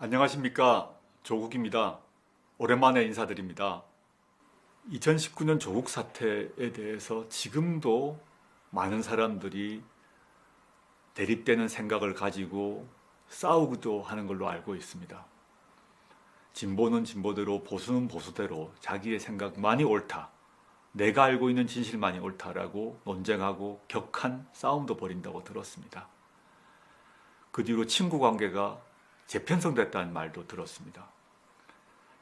안녕하십니까 조국입니다. 오랜만에 인사드립니다. 2019년 조국 사태에 대해서 지금도 많은 사람들이 대립되는 생각을 가지고 싸우기도 하는 걸로 알고 있습니다. 진보는 진보대로 보수는 보수대로 자기의 생각만이 옳다. 내가 알고 있는 진실만이 옳다라고 논쟁하고 격한 싸움도 벌인다고 들었습니다. 그 뒤로 친구 관계가 재편성됐다는 말도 들었습니다.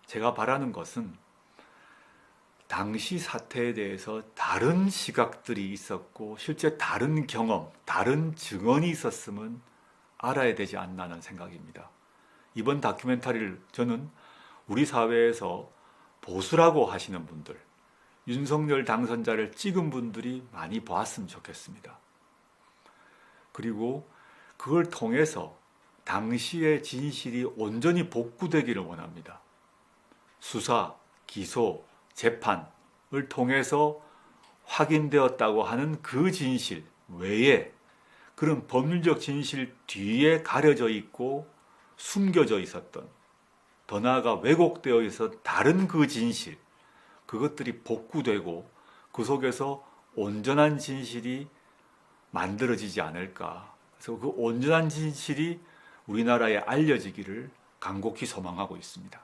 제가 바라는 것은 당시 사태에 대해서 다른 시각들이 있었고 실제 다른 경험, 다른 증언이 있었으면 알아야 되지 않나는 생각입니다. 이번 다큐멘터리를 저는 우리 사회에서 보수라고 하시는 분들, 윤석열 당선자를 찍은 분들이 많이 보았으면 좋겠습니다. 그리고 그걸 통해서 당시의 진실이 온전히 복구되기를 원합니다. 수사, 기소, 재판을 통해서 확인되었다고 하는 그 진실 외에 그런 법률적 진실 뒤에 가려져 있고 숨겨져 있었던 더 나아가 왜곡되어 있어 다른 그 진실 그것들이 복구되고 그 속에서 온전한 진실이 만들어지지 않을까. 그래서 그 온전한 진실이 우리나라에 알려지기를 간곡히 소망하고 있습니다.